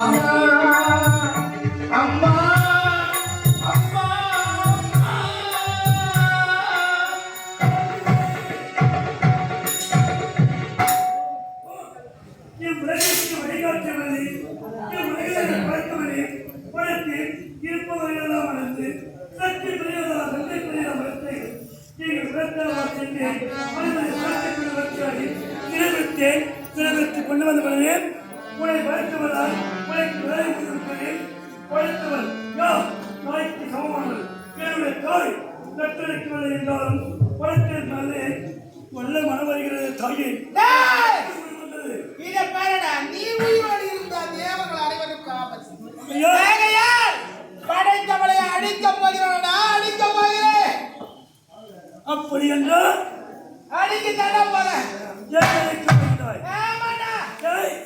அம்மா கொண்டு வந்த பிறகு உன்னை வளர்த்தவனால் உனக்கு வேலை கொடுப்பேன் வளர்த்தவன் யார்? தாய்க்கு சமமானவன் என்னுடைய தாய் கற்றளிக்கவில்லை என்றாலும் வளர்த்ததினாலே வல்ல மனம் வருகிறது தாயே. இதை பாருடா, நீ உயிரோடு இருந்தா தேவர்கள் அனைவருக்கும் ஆபத்து. படைத்தவளை அழிக்கப் போகிறவனா, அழிக்கப் போகிறேன். அப்படி என்றால் அழிக்கத் தானே போறேன். ஏன்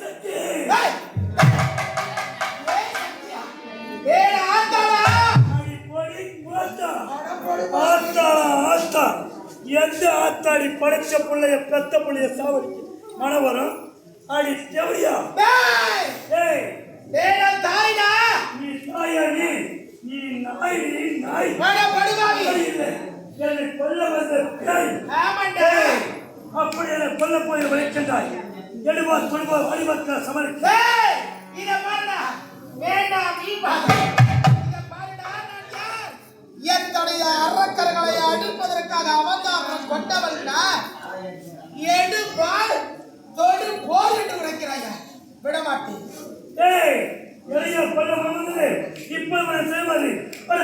எந்த ஆத்தாடி படைச்ச பிள்ளைய பெத்த பிள்ளைய சாவடிக்கு மனவரம் அடி தேவையா! ஏய் தாய்டா. நீ தாயா நீ நீ நாய் நீ நாய். நாய் இல்லை என்னை கொல்ல வந்த பேய் ஆமாண்டா. அப்படி என்னை கொல்ல போய் விளைக்கின்றாய் எடுவா தொடுவா வழிபக்க சமரிக்க டேய்! இதை பாருடா. வேண்டாம், நீ பாரு. அவதாரம் கொண்டவள் நான். தொடு போர் என்று உரைக்கிறாயா? விடமாட்டேன். ஏய் எளிய கொல்ல வந்தது இப்போ அவனை செய்வது ஒரு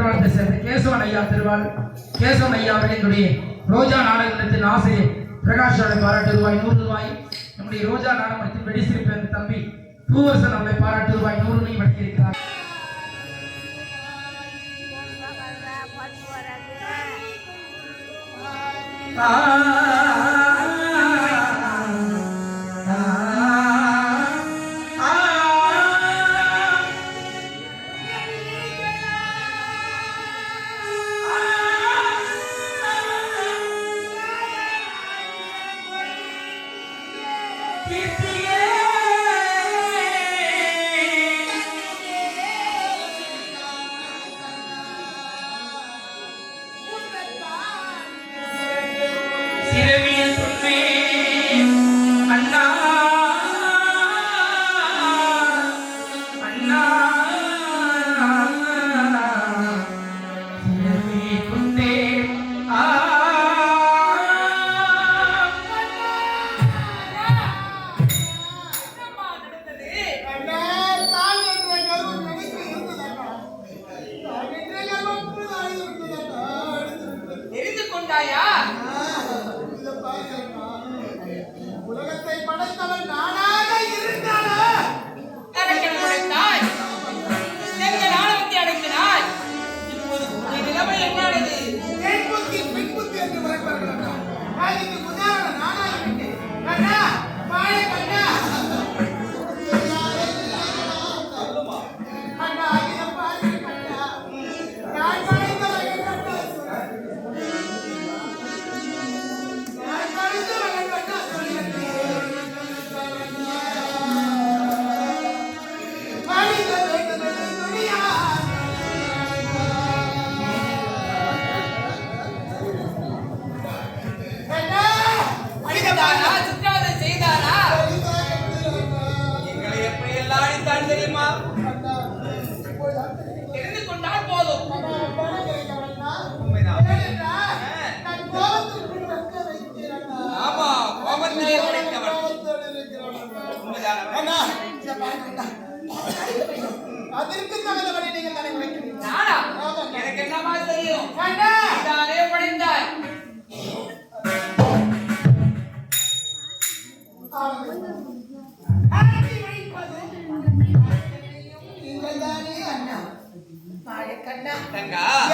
இந்திரவாளத்தை சேர்ந்த கேசவன் ஐயா திருவாள் கேசவன் ஐயா அவர்களுடைய ரோஜா நாடகத்தின் ஆசிரியர் பிரகாஷோட பாராட்டு ரூபாய் நூறு ரூபாய் நம்முடைய ரோஜா நாடகத்தின் வெடிசிரிப்பு என்ற தம்பி பூவரசன் அவர்களை பாராட்டு ரூபாய் நூறு ரூபாய் வழங்கியிருக்கிறார். Ah keep Itaiá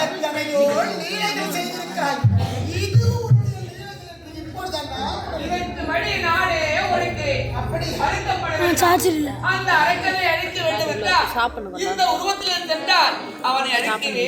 எத்தனையோ லீலைகள் செய்திருக்கிறாய். இது சார்ஜர் இல்ல. அந்த அரக்கனை வேண்டும் என்றால் இந்த உருவத்தில் சென்றால் அவனை அழிக்கவே